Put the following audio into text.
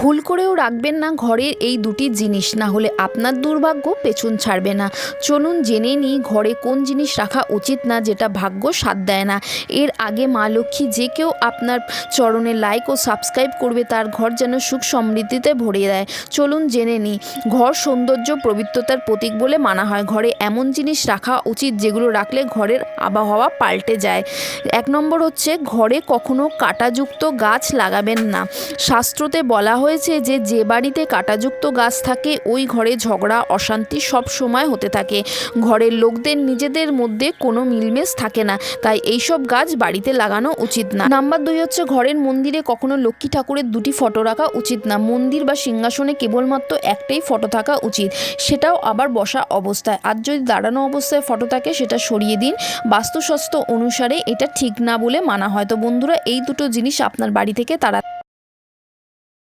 ভুল করেও রাখবেন না ঘরের এই দুটি জিনিস, না হলে আপনার দুর্ভাগ্য পেছন ছাড়বে না। চলুন জেনে নিই ঘরে কোন জিনিস রাখা উচিত না যেটা ভাগ্য সাথ দেয় না। এর আগে মা লক্ষ্মী যে কেউ আপনার চরণে লাইক ও সাবস্ক্রাইব করবে, তার ঘর যেন সুখ সমৃদ্ধিতে ভরে দেয়। চলুন জেনে নিই, ঘর সৌন্দর্য পবিত্রতার প্রতীক বলে মানা হয়। ঘরে এমন জিনিস রাখা উচিত যেগুলো রাখলে ঘরের আবহাওয়া পাল্টে যায়। এক নম্বর হচ্ছে, ঘরে কখনো কাঁটাযুক্ত গাছ লাগাবেন না। শাস্ত্রতে বলা হয়েছে যে যে বাড়িতে কাঁটাযুক্ত গাছ থাকে, ওই ঘরে ঝগড়া, অশান্তি সব সময় হতে থাকে। ঘরের লোকদের নিজেদের মধ্যে কোনো মিলমেশ থাকে না। তাই এইসব গাছ বাড়িতে লাগানো উচিত না। নাম্বার দুই হচ্ছে ঘরের মন্দিরে কখনো লক্ষ্মী ঠাকুরের দুটি ফটো রাখা উচিত না। মন্দির বা সিংহাসনে কেবলমাত্র একটাই ফটো থাকা উচিত। সেটাও আবার বসা অবস্থায়। আর যদি দাঁড়ানো অবস্থায় ফটো থাকে, সেটা সরিয়ে দিন। বাস্তুশাস্ত্র অনুসারে এটা ঠিক না বলে মানা হয়। তো বন্ধুরা, এই দুটো জিনিস আপনার বাড়ি থেকে তারা